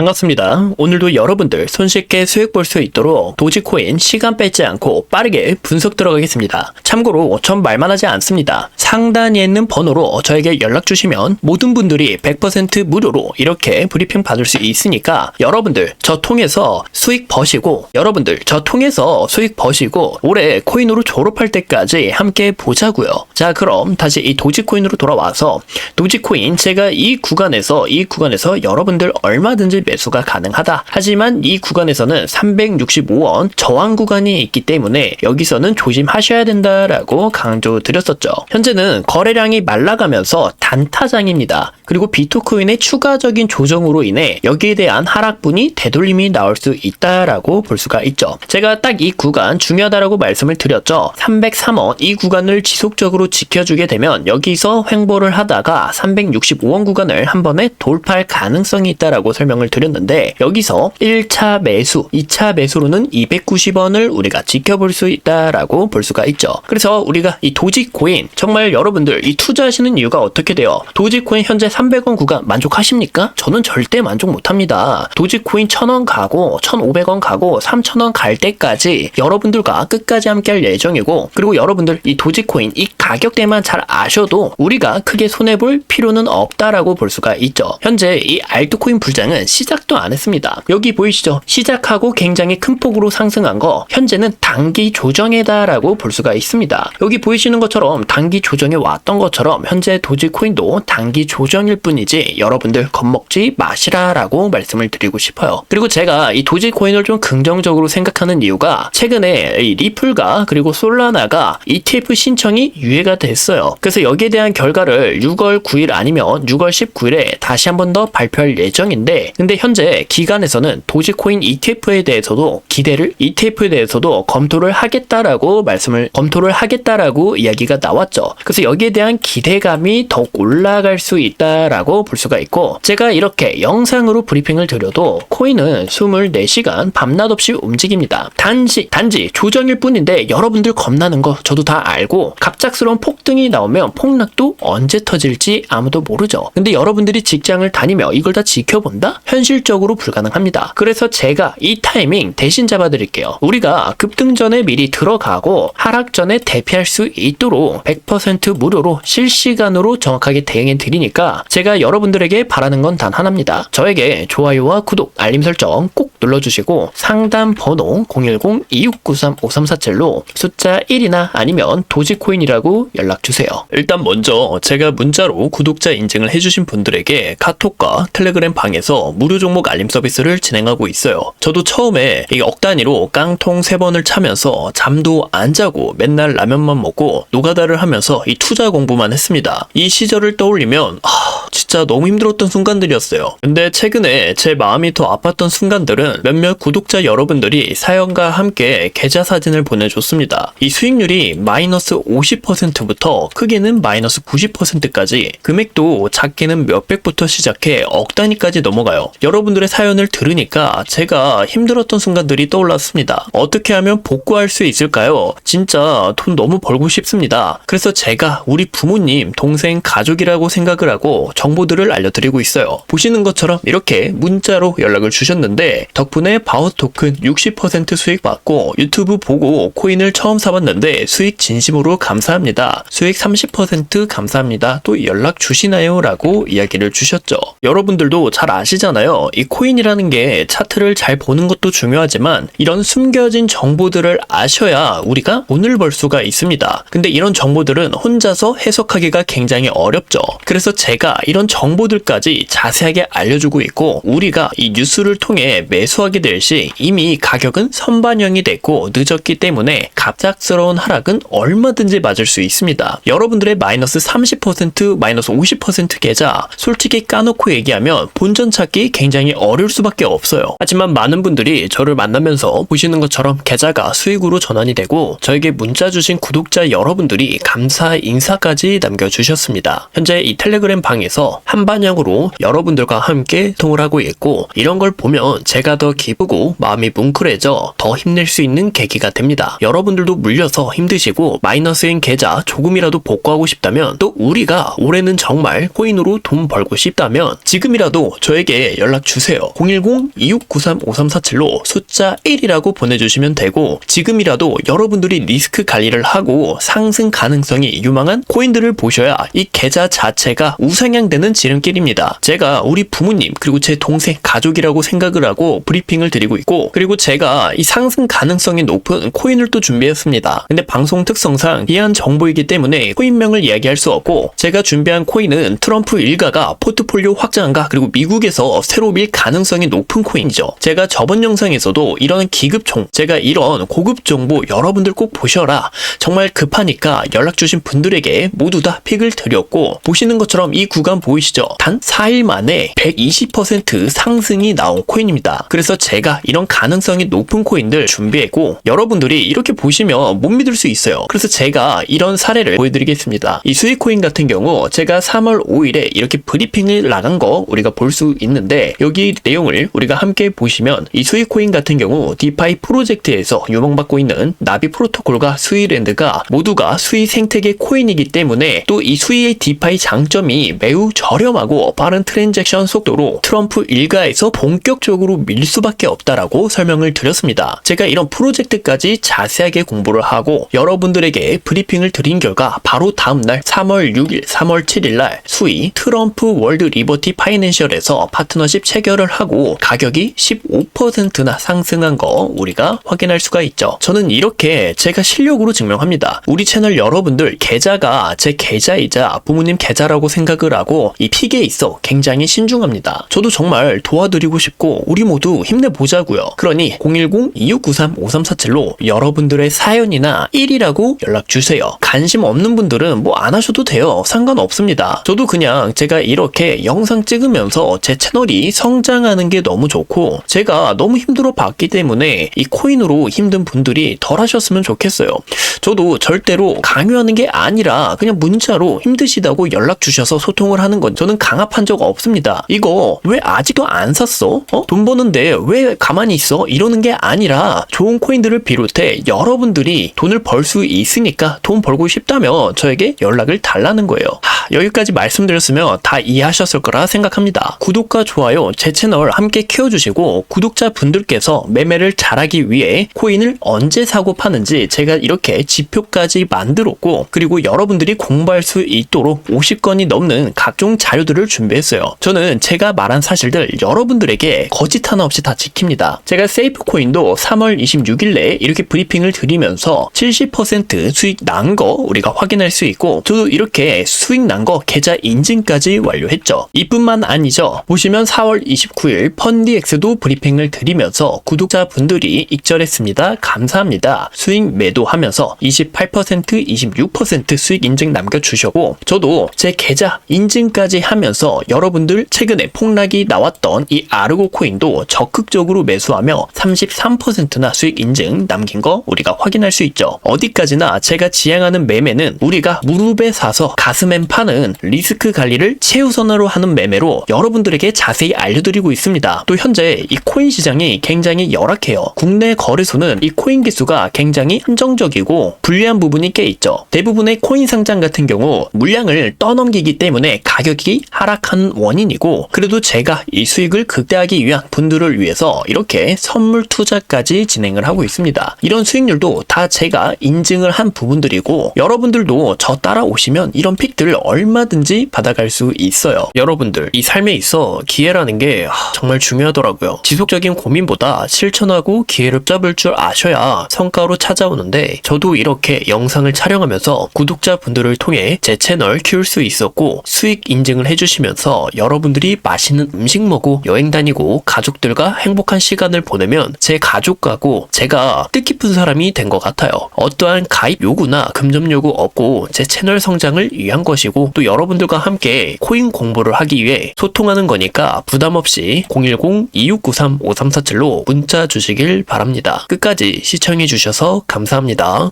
반갑습니다. 오늘도 여러분들 손쉽게 수익 볼 수 있도록 도지코인 시간 뺏지 않고 빠르게 분석 들어가겠습니다. 참고로 전 말만 하지 않습니다. 상단에 있는 번호로 저에게 연락 주시면 모든 분들이 100% 무료로 이렇게 브리핑 받을 수 있으니까 여러분들 저 통해서 수익 버시고 여러분들 저 통해서 수익 버시고 올해 코인으로 졸업할 때까지 함께 보자고요. 자 그럼 다시 이 도지코인으로 돌아와서 도지코인 제가 이 구간에서 이 구간에서 여러분들 얼마든지 매수가 가능하다. 하지만 이 구간에서는 365원 저항 구간이 있기 때문에 여기서는 조심하셔야 된다라고 강조드렸었죠. 현재는 거래량이 말라가면서 단타장입니다. 그리고 비트코인의 추가적인 조정으로 인해 여기에 대한 하락분이 되돌림이 나올 수 있다라고 볼 수가 있죠. 제가 딱 이 구간 중요하다라고 말씀을 드렸죠. 303원 이 구간을 지속적으로 지켜주게 되면 여기서 횡보를 하다가 365원 구간을 한 번에 돌파할 가능성이 있다라고 설명을 드렸 는데 여기서 1차 매수, 2차 매수로는 290원을 우리가 지켜볼 수 있다라고 볼 수가 있죠. 그래서 우리가 이 도지코인 정말 여러분들 이 투자하시는 이유가 어떻게 돼요? 도지코인 현재 300원 구간 만족하십니까? 저는 절대 만족 못합니다. 도지코인 1000원 가고 1500원 가고 3000원 갈 때까지 여러분들과 끝까지 함께 할 예정이고 그리고 여러분들 이 도지코인 이 가격대만 잘 아셔도 우리가 크게 손해볼 필요는 없다라고 볼 수가 있죠. 현재 이 알트코인 불장은 시 작도 안 했습니다. 여기 보이시죠? 시작하고 굉장히 큰 폭으로 상승한 거 현재는 단기 조정이다라고 볼 수가 있습니다. 여기 보이시는 것처럼 단기 조정에 왔던 것처럼 현재 도지코인도 단기 조정일 뿐이지 여러분들 겁먹지 마시라라고 말씀을 드리고 싶어요. 그리고 제가 이 도지코인을 좀 긍정적으로 생각하는 이유가 최근에 이 리플과 그리고 솔라나가 ETF 신청이 유예가 됐어요. 그래서 여기에 대한 결과를 6월 9일 아니면 6월 19일에 다시 한 번 더 발표할 예정인데 근데 현재 기관에서는 도지코인 ETF에 대해서도 기대를 ETF에 대해서도 검토를 하겠다라고 말씀을 검토를 하겠다라고 이야기가 나왔죠. 그래서 여기에 대한 기대감이 더욱 올라갈 수 있다라고 볼 수가 있고 제가 이렇게 영상으로 브리핑을 드려도 코인은 24시간 밤낮 없이 움직입니다. 단지 단지 조정일 뿐인데 여러분들 겁나는 거 저도 다 알고 갑작스러운 폭등이 나오면 폭락도 언제 터질지 아무도 모르죠. 근데 여러분들이 직장을 다니며 이걸 다 지켜본다? 현실 적으로 불가능합니다. 그래서 제가 이 타이밍 대신 잡아드릴게요. 우리가 급등 전에 미리 들어가고 하락 전에 대피할 수 있도록 100% 무료로 실시간으로 정확하게 대응해 드리니까 제가 여러분들에게 바라는 건 단 하나입니다. 저에게 좋아요와 구독, 알림 설정 꼭 눌러주시고 상담 번호 010-2693-5347로 숫자 1이나 아니면 도지코인이라고 연락주세요. 일단 먼저 제가 문자로 구독자 인증을 해주신 분들에게 카톡과 텔레그램 방에서 무료 종목 알림 서비스를 진행하고 있어요. 저도 처음에 이 억 단위로 깡통 3번을 차면서 잠도 안 자고 맨날 라면만 먹고 노가다를 하면서 이 투자 공부만 했습니다. 이 시절을 떠올리면 하, 진짜 너무 힘들었던 순간들이었어요. 근데 최근에 제 마음이 더 아팠던 순간들은 몇몇 구독자 여러분들이 사연과 함께 계좌 사진을 보내줬습니다. 이 수익률이 마이너스 50%부터 크게는 마이너스 90%까지 금액도 작게는 몇백부터 시작해 억 단위까지 넘어가요. 여러분들의 사연을 들으니까 제가 힘들었던 순간들이 떠올랐습니다. 어떻게 하면 복구할 수 있을까요? 진짜 돈 너무 벌고 싶습니다. 그래서 제가 우리 부모님, 동생, 가족이라고 생각을 하고 정보들을 알려드리고 있어요. 보시는 것처럼 이렇게 문자로 연락을 주셨는데 덕분에 바우 토큰 60% 수익 받고 유튜브 보고 코인을 처음 사봤는데 수익 진심으로 감사합니다. 수익 30% 감사합니다. 또 연락 주시나요? 라고 이야기를 주셨죠. 여러분들도 잘 아시잖아요. 이 코인이라는 게 차트를 잘 보는 것도 중요하지만 이런 숨겨진 정보들을 아셔야 우리가 돈을 벌 수가 있습니다. 근데 이런 정보들은 혼자서 해석하기가 굉장히 어렵죠. 그래서 제가 이런 정보들까지 자세하게 알려주고 있고 우리가 이 뉴스를 통해 매수하게 될 시 이미 가격은 선반영이 됐고 늦었기 때문에 갑작스러운 하락은 얼마든지 맞을 수 있습니다. 여러분들의 마이너스 30% 마이너스 50% 계좌 솔직히 까놓고 얘기하면 본전 찾기 굉장히 어려울 수밖에 없어요. 하지만 많은 분들이 저를 만나면서 보시는 것처럼 계좌가 수익으로 전환이 되고 저에게 문자 주신 구독자 여러분들이 감사 인사까지 남겨주셨습니다. 현재 이 텔레그램 방에서 한반영으로 여러분들과 함께 통을 하고 있고 이런 걸 보면 제가 더 기쁘고 마음이 뭉클해져 더 힘낼 수 있는 계기가 됩니다. 여러분들도 물려서 힘드시고 마이너스인 계좌 조금이라도 복구하고 싶다면 또 우리가 올해는 정말 코인으로 돈 벌고 싶다면 지금이라도 저에게 연락 주세요. 010-2693-5347로 숫자 1이라고 보내주시면 되고 지금이라도 여러분들이 리스크 관리를 하고 상승 가능성이 유망한 코인들을 보셔야 이 계좌 자체가 우상향되는 지름길입니다. 제가 우리 부모님 그리고 제 동생 가족이라고 생각을 하고 브리핑을 드리고 있고 그리고 제가 이 상승 가능성이 높은 코인을 또 준비했습니다. 근데 방송 특성상 이한 정보이기 때문에 코인명을 이야기할 수 없고 제가 준비한 코인은 트럼프 일가가 포트폴리오 확장한가 그리고 미국에서 새 로밀 가능성이 높은 코인이죠. 제가 저번 영상에서도 이런 기급총 제가 이런 고급 정보 여러분들 꼭 보셔라 정말 급하니까 연락 주신 분들에게 모두 다 픽을 드렸고 보시는 것처럼 이 구간 보이시죠? 단 4일 만에 120% 상승이 나온 코인입니다. 그래서 제가 이런 가능성이 높은 코인들 준비했고 여러분들이 이렇게 보시면 못 믿을 수 있어요. 그래서 제가 이런 사례를 보여드리겠습니다. 이 수익 코인 같은 경우 제가 3월 5일에 이렇게 브리핑을 나간 거 우리가 볼 수 있는데 여기 내용을 우리가 함께 보시면 이 수익 코인 같은 경우 디파이 프로젝트에서 유망받고 있는 나비 프로토콜과 스위랜드가 모두가 수위 생태계 코인이기 때문에 또 이 수위의 디파이 장점이 매우 저렴하고 빠른 트랜잭션 속도로 트럼프 일가에서 본격적으로 밀 수밖에 없다라고 설명을 드렸습니다. 제가 이런 프로젝트까지 자세하게 공부를 하고 여러분들에게 브리핑을 드린 결과 바로 다음날 3월 6일, 3월 7일 날 수위 트럼프 월드 리버티 파이낸셜에서 파트너십 체결을 하고 가격이 15%나 상승한 거 우리가 확인할 수가 있죠. 저는 이렇게 제가 실력으로 증명합니다. 우리 채널 여러분들 계좌가 제 계좌이자 부모님 계좌라고 생각을 하고 이 픽에 있어 굉장히 신중합니다. 저도 정말 도와드리고 싶고 우리 모두 힘내보자고요. 그러니 010-2693-5347로 여러분들의 사연이나 1이라고 연락 주세요. 관심 없는 분들은 뭐 안 하셔도 돼요. 상관없습니다. 저도 그냥 제가 이렇게 영상 찍으면서 제 채널이 성장하는 게 너무 좋고 제가 너무 힘들어 봤기 때문에 이 코인으로 힘든 분들이 덜 하셨으면 좋겠어요. 저도 절대로 강요하는 게 아니라 그냥 문자로 힘드시다고 연락 주셔서 소통을 하는 건 저는 강압한 적 없습니다. 이거 왜 아직도 안 샀어? 어? 돈 버는데 왜 가만히 있어? 이러는 게 아니라 좋은 코인들을 비롯해 여러분들이 돈을 벌 수 있으니까 돈 벌고 싶다면 저에게 연락을 달라는 거예요. 하, 여기까지 말씀드렸으면 다 이해하셨을 거라 생각합니다. 구독과 좋아요 제 채널 함께 키워주시고 구독자 분들께서 매매를 잘하기 위해 코인을 언제 사고 파는지 제가 이렇게 지표까지 만들었고 그리고 여러분들이 공부할 수 있도록 50건이 넘는 각종 자료들을 준비했어요. 저는 제가 말한 사실들 여러분들에게 거짓 하나 없이 다 지킵니다. 제가 세이프 코인도 3월 26일 내에 이렇게 브리핑을 드리면서 70% 수익 난 거 우리가 확인할 수 있고 저도 이렇게 수익 난 거 계좌 인증까지 완료했죠. 이뿐만 아니죠. 보시면 4월 29일 펀디엑스도 브리핑을 드리면서 구독자분들이 익절했습니다. 감사합니다. 수익 매도하면서 28% 26% 수익 인증 남겨주셨고 저도 제 계좌 인증까지 하면서 여러분들 최근에 폭락이 나왔던 이 아르고 코인도 적극적으로 매수하며 33%나 수익 인증 남긴 거 우리가 확인할 수 있죠. 어디까지나 제가 지향하는 매매는 우리가 무릎에 사서 가슴엔 파는 리스크 관리를 최우선으로 하는 매매로 여러분들에게 자세히 알려드리고 있습니다. 또 현재 이 코인 시장이 굉장히 열악해요. 국내 거래소는 이 코인 개수가 굉장히 한정적이고 불리한 부분이 꽤 있죠. 대부분의 코인 상장 같은 경우 물량을 떠넘기기 때문에 가격이 하락한 원인이고 그래도 제가 이 수익을 극대화하기 위한 분들을 위해서 이렇게 선물 투자까지 진행을 하고 있습니다. 이런 수익률도 다 제가 인증을 한 부분들이고 여러분들도 저 따라오시면 이런 픽들을 얼마든지 받아갈 수 있어요. 여러분들 이 삶에 있어 기회라 는게 하, 정말 중요하더라고요. 지속적인 고민보다 실천하고 기회를 잡을 줄 아셔야 성과로 찾아오는데 저도 이렇게 영상을 촬영하면서 구독자분들을 통해 제 채널 키울 수 있었고 수익 인증을 해주시면서 여러분들이 맛있는 음식 먹고 여행 다니고 가족들과 행복한 시간을 보내면 제 가족하고 제가 뜻깊은 사람이 된 것 같아요. 어떠한 가입 요구나 금전 요구 없고 제 채널 성장을 위한 것이고 또 여러분들과 함께 코인 공부를 하기 위해 소통하는 거니까 부담 없이 010-2693-5347로 문자 주시길 바랍니다. 끝까지 시청해 주셔서 감사합니다.